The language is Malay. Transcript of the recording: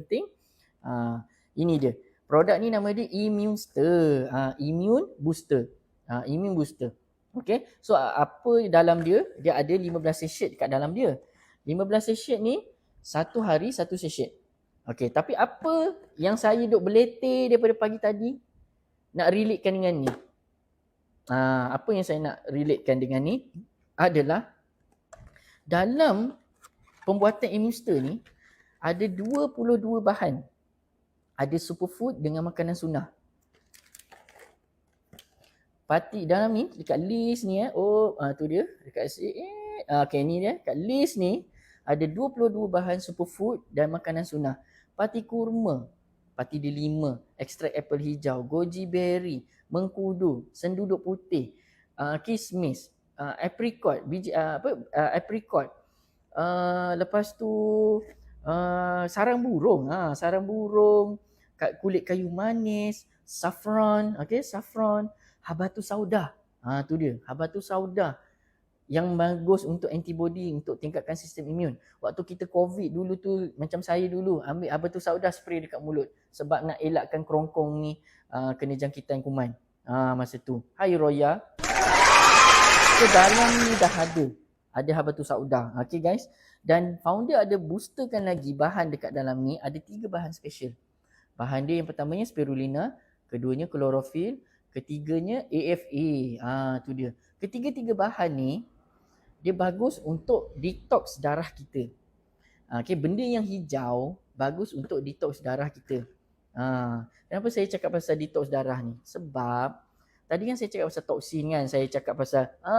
penting. Ha, ini dia. Produk ni nama dia Immunster. Ha, immune booster. Ha, immune booster. Okay. So apa dalam dia? Dia ada 15 sachet kat dalam dia. 15 sachet ni satu hari satu sachet. Okay. Tapi apa yang saya duk beletih daripada pagi tadi nak relatekan dengan ni? Ha, apa yang saya nak relatekan dengan ni adalah dalam pembuatan Immunster ni ada 22 bahan. Ada superfood dengan makanan sunnah. Pati dalam ni dekat list ni eh. Oh, ah tu dia dekat eh ah, okay ni dia dekat list ni ada 22 bahan superfood dan makanan sunnah. Pati kurma, pati delima, ekstrak apple hijau, goji berry, mengkudu, senduduk putih, uh, kismis, uh, apricot, biji uh, apa uh, apricot. Uh, lepas tu uh, sarang burung, ha, sarang burung, kulit kayu manis, saffron, okay, saffron, habatus sauda. Ha tu dia, habatus sauda yang bagus untuk antibody untuk tingkatkan sistem imun. Waktu kita covid dulu tu macam saya dulu ambil habatus sauda spray dekat mulut sebab nak elakkan kerongkong ni uh, kena jangkitan kuman. Ha masa tu. Hai Roya. So dalam ni dah ada ada habatus sauda. Okay guys. Dan founder ada boosterkan lagi bahan dekat dalam ni ada tiga bahan special. Bahan dia yang pertamanya spirulina, keduanya klorofil, Ketiganya AFA. Ha tu dia. Ketiga-tiga bahan ni dia bagus untuk detox darah kita. Ha, okay, benda yang hijau bagus untuk detox darah kita. Ha, kenapa saya cakap pasal detox darah ni? Sebab tadi kan saya cakap pasal toksin kan, saya cakap pasal ha,